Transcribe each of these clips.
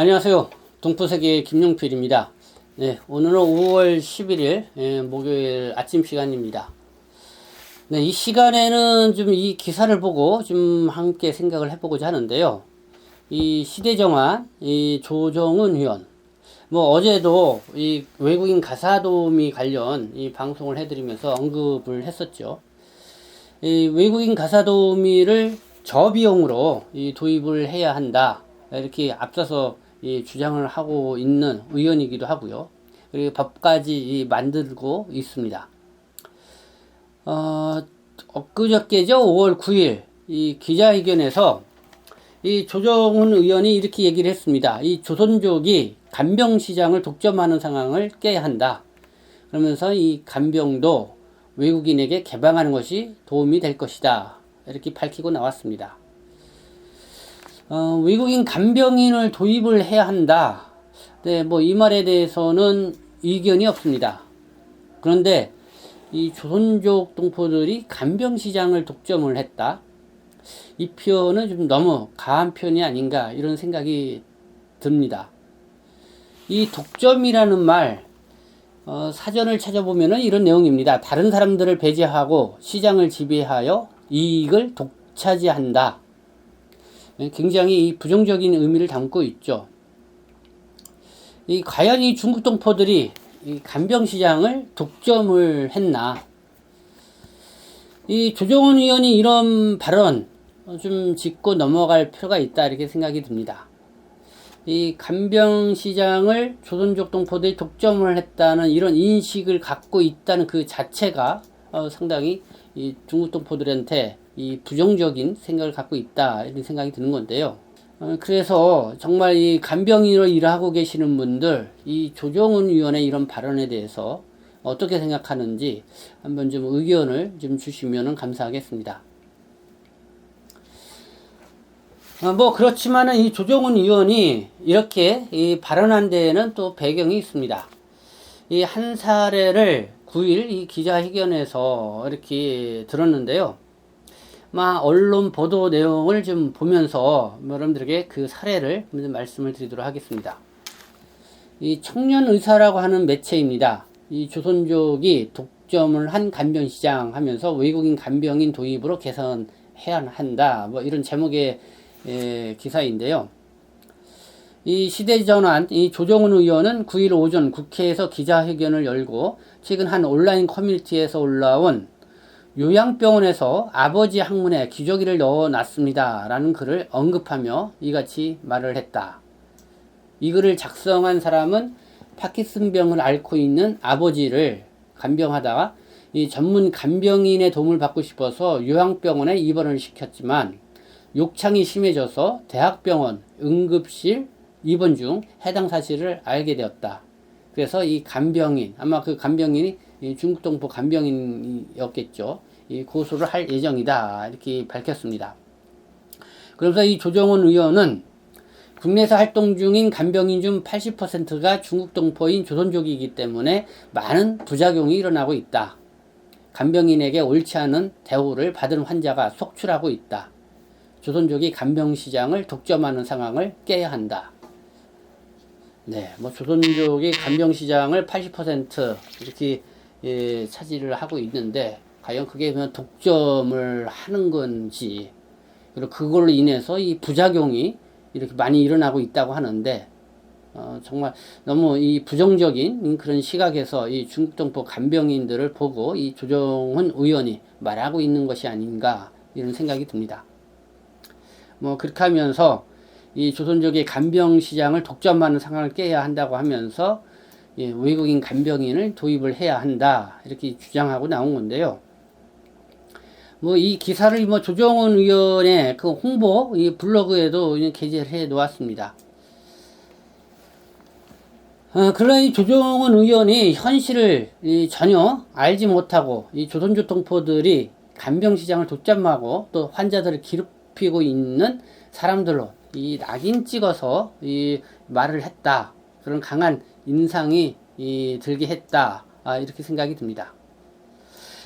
안녕하세요. 동포세계 김용필입니다. 네, 오늘은 5월 11일 예, 목요일 아침 시간입니다. 네, 이 시간에는 좀 이 기사를 보고 좀 함께 생각을 해보고자 하는데요. 이 시대정한 이 조정은 의원 뭐 어제도 이 외국인 가사도우미 관련 이 방송을 해드리면서 언급을 했었죠. 이 외국인 가사도우미를 저비용으로 이 도입을 해야 한다. 이렇게 앞서서 이 주장을 하고 있는 의원이기도 하고요. 그리고 법까지 이 만들고 있습니다. 어, 엊그저께죠. 5월 9일 이 기자회견에서 이 조정훈 의원이 이렇게 얘기를 했습니다. 이 조선족이 간병 시장을 독점하는 상황을 깨야 한다. 그러면서 이 간병도 외국인에게 개방하는 것이 도움이 될 것이다. 이렇게 밝히고 나왔습니다. 어, 외국인 간병인을 도입을 해야 한다. 네, 뭐 이 말에 대해서는 의견이 없습니다. 그런데 이 조선족 동포들이 간병 시장을 독점을 했다. 이 표현은 좀 너무 가한 표현이 아닌가 이런 생각이 듭니다. 이 독점이라는 말 어, 사전을 찾아보면 이런 내용입니다. 다른 사람들을 배제하고 시장을 지배하여 이익을 독차지한다. 예, 굉장히 부정적인 의미를 담고 있죠. 이 과연 이 중국 동포들이 이 간병 시장을 독점을 했나? 이 조정원 의원이 이런 발언 좀 짚고 넘어갈 필요가 있다 이렇게 생각이 듭니다. 이 간병 시장을 조선족 동포들이 독점을 했다는 이런 인식을 갖고 있다는 그 자체가 어, 상당히 이 중국 동포들한테 이 부정적인 생각을 갖고 있다 이런 생각이 드는 건데요. 어, 그래서 정말 이 간병인으로 일하고 계시는 분들 이 조정훈 위원의 이런 발언에 대해서 어떻게 생각하는지 한번 좀 의견을 좀 주시면 감사하겠습니다. 어, 뭐 그렇지만은 이 조정훈 의원이 이렇게 이 발언한 데에는 또 배경이 있습니다. 이 한 사례를 9일 이 기자회견에서 이렇게 들었는데요. 막 언론 보도 내용을 좀 보면서 여러분들에게 그 사례를 말씀을 드리도록 하겠습니다. 이 청년 의사라고 하는 매체입니다. 이 조선족이 독점을 한 간병 시장 하면서 외국인 간병인 도입으로 개선해야 한다. 뭐 이런 제목의 에, 기사인데요. 이 시대 전환 이 조정훈 의원은 9일 오전 국회에서 기자회견을 열고 최근 한 온라인 커뮤니티에서 올라온 요양병원에서 아버지 항문에 기저귀를 넣어 놨습니다. 라는 글을 언급하며 이같이 말을 했다. 이 글을 작성한 사람은 파키슨병을 앓고 있는 아버지를 간병하다가 이 전문 간병인의 도움을 받고 싶어서 요양병원에 입원을 시켰지만 욕창이 심해져서 대학병원 응급실 입원 중 해당 사실을 알게 되었다. 그래서 이 간병인 아마 그 간병인이 중국 동포 간병인이었겠죠. 이 고소를 할 예정이다. 이렇게 밝혔습니다. 그래서 이 조정원 의원은 국내에서 활동 중인 간병인 중 80%가 중국 동포인 조선족이기 때문에 많은 부작용이 일어나고 있다. 간병인에게 옳지 않은 대우를 받은 환자가 속출하고 있다. 조선족이 간병 시장을 독점하는 상황을 깨야 한다. 네, 뭐 조선족이 간병 시장을 80% 이렇게 예, 차지를 하고 있는데 과연 그게 그냥 독점을 하는 건지 그리고 그걸로 인해서 이 부작용이 이렇게 많이 일어나고 있다고 하는데 어, 정말 너무 이 부정적인 그런 시각에서 이 중국 동포 간병인들을 보고 이 조정훈 의원이 말하고 있는 것이 아닌가 이런 생각이 듭니다. 뭐 그렇게 하면서 이 조선족의 간병 시장을 독점하는 상황을 깨야 한다고 하면서 예, 외국인 간병인을 도입을 해야 한다 이렇게 주장하고 나온 건데요. 뭐 이 기사를 뭐 조정원 의원의 그 홍보 이 블로그에도 게재를 해 놓았습니다. 어, 그러나 이 조정원 의원이 현실을 전혀 알지 못하고 이 조선족 동포들이 간병 시장을 독점하고 또 환자들을 괴롭히고 있는 사람들로 이 낙인 찍어서 이 말을 했다. 그런 강한 인상이 이 들게 했다. 아, 이렇게 생각이 듭니다.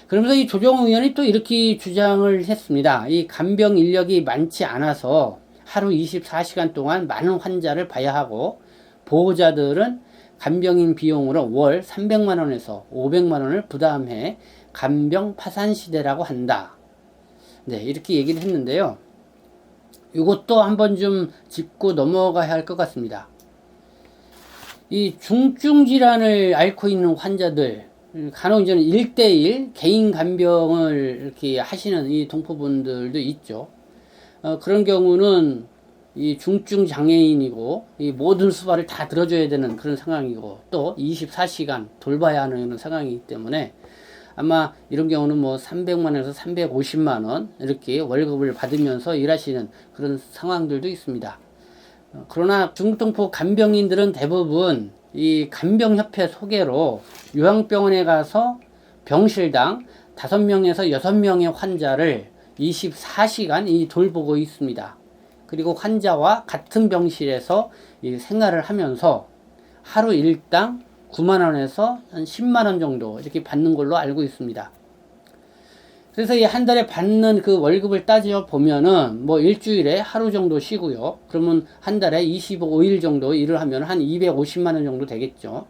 그러면서 이 조정우 의원이 또 이렇게 주장을 했습니다. 이 간병 인력이 많지 않아서 하루 24시간 동안 많은 환자를 봐야 하고 보호자들은 간병인 비용으로 월 300만 원에서 500만 원을 부담해 간병 파산 시대라고 한다. 네, 이렇게 얘기를 했는데요. 이것도 한번 좀 짚고 넘어가야 할 것 같습니다. 이 중증 질환을 앓고 있는 환자들 간혹 이제는 1대1 개인 간병을 이렇게 하시는 이 동포분들도 있죠. 어, 그런 경우는 이 중증 장애인이고 이 모든 수발을 다 들어줘야 되는 그런 상황이고 또 24시간 돌봐야 하는 상황이기 때문에 아마 이런 경우는 뭐 300만원에서 350만 원 이렇게 월급을 받으면서 일하시는 그런 상황들도 있습니다. 어, 그러나 중동포 간병인들은 대부분 이 간병협회 소개로 요양병원에 가서 병실당 5명에서 6명의 환자를 24시간 이 돌보고 있습니다. 그리고 환자와 같은 병실에서 이 생활을 하면서 하루 일당 9만 원에서 한 10만 원 정도 이렇게 받는 걸로 알고 있습니다. 그래서 이 한 달에 받는 그 월급을 따져 보면은 뭐 일주일에 하루 정도 쉬고요. 그러면 한 달에 25일 정도 일을 하면 한 250만 원 정도 되겠죠.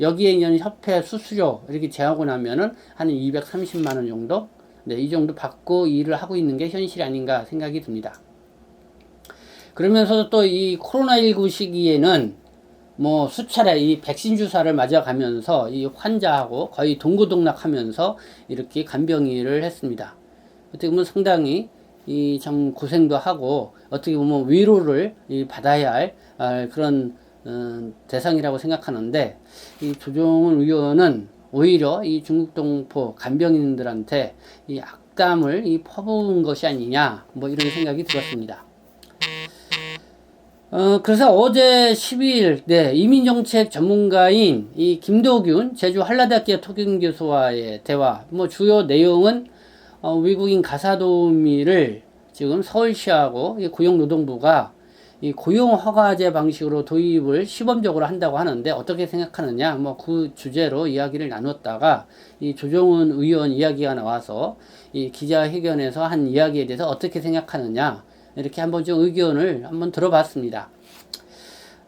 여기에 있는 협회 수수료 이렇게 제하고 나면은 한 230만 원 정도 네, 이 정도 받고 일을 하고 있는 게 현실이 아닌가 생각이 듭니다. 그러면서 또이 코로나19 시기에는 뭐 수차례 이 백신 주사를 맞아가면서 이 환자하고 거의 동고동락하면서 이렇게 간병일을 했습니다. 어떻게 보면 상당히 이 참 고생도 하고 어떻게 보면 위로를 이 받아야 할 아, 그런 어, 대상이라고 생각하는데 이 조정훈 의원은 오히려 이 중국 동포 간병인들한테 이 악담을 이 퍼부은 것이 아니냐 뭐 이런 생각이 들었습니다. 어, 그래서 어제 12일, 네, 이민정책 전문가인 이 김도균 제주 한라대학교 토경 교수와의 대화, 뭐 주요 내용은 어, 외국인 가사도우미를 지금 서울시하고 이 고용노동부가 이 고용허가제 방식으로 도입을 시범적으로 한다고 하는데 어떻게 생각하느냐, 뭐 그 주제로 이야기를 나눴다가 이 조정은 의원 이야기가 나와서 이 기자회견에서 한 이야기에 대해서 어떻게 생각하느냐, 이렇게 한번 좀 의견을 한번 들어봤습니다.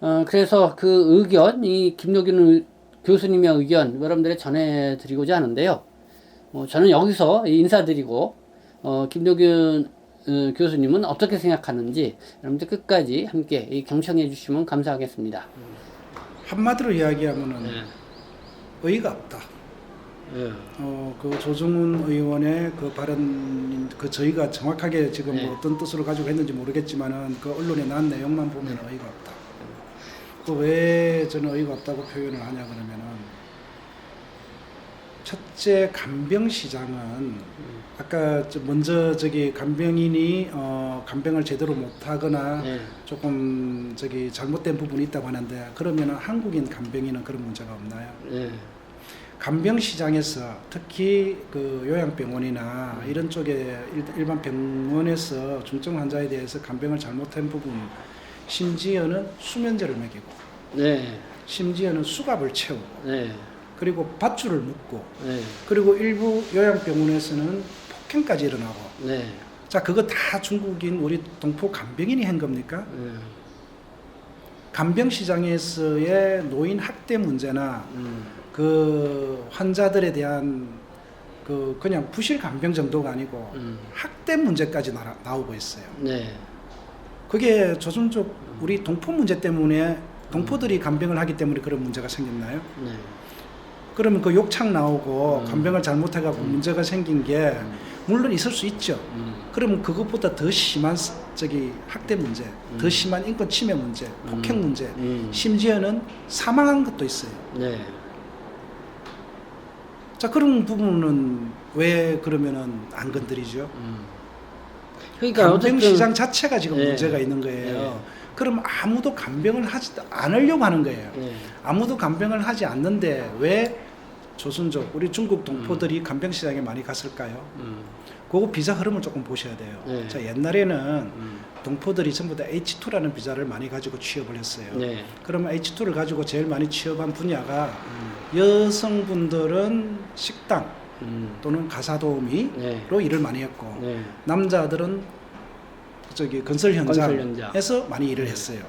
어, 그래서 그 의견, 이 김노균 교수님의 의견 여러분들에 전해드리고자 하는데요. 어, 저는 여기서 인사드리고, 어, 김노균 어, 교수님은 어떻게 생각하는지 여러분들 끝까지 함께 경청해 주시면 감사하겠습니다. 한마디로 이야기하면은 네. 의의가 없다. 예. 어, 그 조정훈 의원의 그 발언, 그 저희가 정확하게 지금 네. 뭐 어떤 뜻으로 가지고 했는지 모르겠지만은 그 언론에 난 내용만 보면 의의가 없다. 그왜 저는 의의가 없다고 표현을 하냐 그러면은 첫째 간병 시장은 아까 저 먼저 저기 간병인이 어 간병을 제대로 못하거나 네. 조금 저기 잘못된 부분이 있다고 하는데 그러면은 한국인 간병인은 그런 문제가 없나요? 네. 간병 시장에서 특히 그 요양병원이나 이런 쪽에 일- 일반 병원에서 중증 환자에 대해서 간병을 잘못한 부분 심지어는 수면제를 먹이고 네. 심지어는 수갑을 채우고 네. 그리고 밧줄을 묶고 네. 그리고 일부 요양병원에서는 폭행까지 일어나고 네. 자 그거 다 중국인 우리 동포 간병인이 한 겁니까? 네. 간병 시장에서의 노인 학대 문제나 음. 그 환자들에 대한 그 그냥 부실 간병 정도가 아니고 음. 학대 문제까지 나, 나오고 있어요. 네. 그게 조선족 우리 동포 문제 때문에 동포들이 간병을 하기 때문에 그런 문제가 생겼나요? 네. 그러면 그 욕창 나오고 음. 간병을 잘못해갖고 문제가 생긴 게 물론 있을 수 있죠. 음. 그러면 그것보다 더 심한 스- 저기 학대 문제, 더 심한 인권 침해 문제, 폭행 음. 문제, 음. 심지어는 사망한 것도 있어요. 네. 자 그런 부분은 왜 그러면은 안 건드리죠? 음. 그러니까 간병 어쨌든 시장 자체가 지금 네. 문제가 있는 거예요. 네. 그럼 아무도 간병을 하지 않으려고 하는 거예요. 네. 아무도 간병을 하지 않는데 왜 조선족 우리 중국 동포들이 간병 시장에 많이 갔을까요? 음. 그거 비자 흐름을 조금 보셔야 돼요. 네. 자 옛날에는 음. 동포들이 전부 다 H2라는 비자를 많이 가지고 취업을 했어요. 네. 그러면 H2를 가지고 제일 많이 취업한 분야가 음. 여성분들은 식당 음. 또는 가사도우미로 네. 일을 많이 했고 네. 남자들은 저기 건설 건설 현장에서 많이 일을 했어요.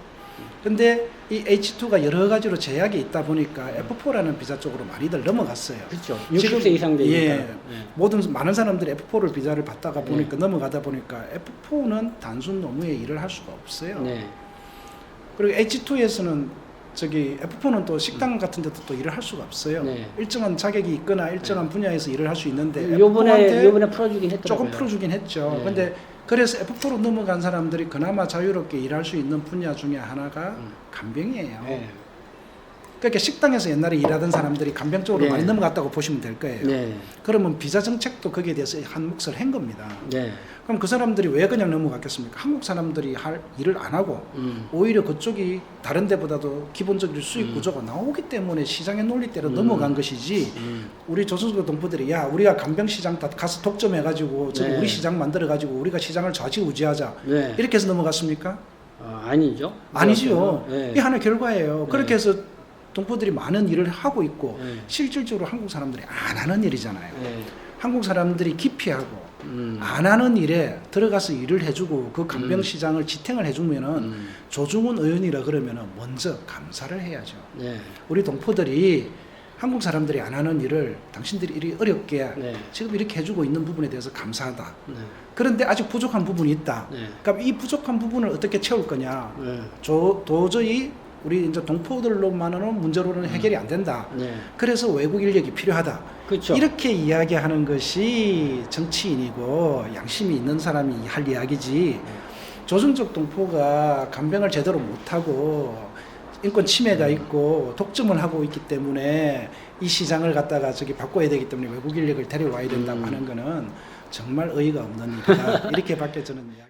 근데 이 H2가 여러 가지로 제약이 있다 보니까 F4라는 비자 쪽으로 많이들 넘어갔어요. 그렇죠. 지금- 60세 이상 되니까. 예. 네. 모든 많은 사람들이 F4를 비자를 받다가 네. 보니까 넘어가다 보니까 F4는 단순 노무의 일을 할 수가 없어요. 네. 그리고 H2에서는 저기 F4는 또 식당 같은 데도 또 일을 할 수가 없어요. 네. 일정한 자격이 있거나 일정한 분야에서 일을 할 수 있는데 요번에 F4한테 요번에 풀어주긴 했더라고요. 조금 풀어주긴 했죠. 네. 근데 그래서 F4로 넘어간 사람들이 그나마 자유롭게 일할 수 있는 분야 중에 하나가 음. 간병이에요. 네. 그러니까 식당에서 옛날에 일하던 사람들이 간병 쪽으로 네. 많이 넘어갔다고 보시면 될 거예요. 네. 그러면 비자 정책도 거기에 대해서 한 몫을 한 겁니다. 네. 그럼 그 사람들이 왜 그냥 넘어갔겠습니까? 한국 사람들이 할 일을 안 하고 음. 오히려 그쪽이 다른 데보다도 기본적으로 수익 음. 구조가 나오기 때문에 시장의 논리대로 음. 넘어간 것이지 음. 우리 조선소 동포들이 야 우리가 간병 시장 다 가서 독점해 가지고 저기 네. 우리 시장 만들어 가지고 우리가 시장을 좌지우지하자 네. 이렇게 해서 넘어갔습니까? 어, 아니죠. 아니지요. 네. 이게 하나의 결과예요. 네. 그렇게 해서 동포들이 많은 일을 하고 있고 네. 실질적으로 한국 사람들이 안 하는 일이잖아요. 네. 한국 사람들이 기피하고 음. 안 하는 일에 들어가서 일을 해주고 그 간병 음. 시장을 지탱을 해주면은 음. 조중훈 의원이라 그러면은 먼저 감사를 해야죠. 네. 우리 동포들이 한국 사람들이 안 하는 일을 당신들이 이리 어렵게 네. 지금 이렇게 해주고 있는 부분에 대해서 감사하다. 네. 그런데 아직 부족한 부분이 있다. 네. 그럼 이 부족한 부분을 어떻게 채울 거냐? 네. 저, 도저히 우리 이제 동포들로만은 문제로는 해결이 안 된다. 네. 그래서 외국 인력이 필요하다. 그렇죠. 이렇게 이야기하는 것이 정치인이고 양심이 있는 사람이 할 이야기지. 조선족 동포가 간병을 제대로 못하고 인권 침해가 있고 독점을 하고 있기 때문에 이 시장을 갖다가 저기 바꿔야 되기 때문에 외국 인력을 데려와야 된다고 음. 하는 거는 정말 어이가 없는 일이다. 이렇게밖에 저는 이야기.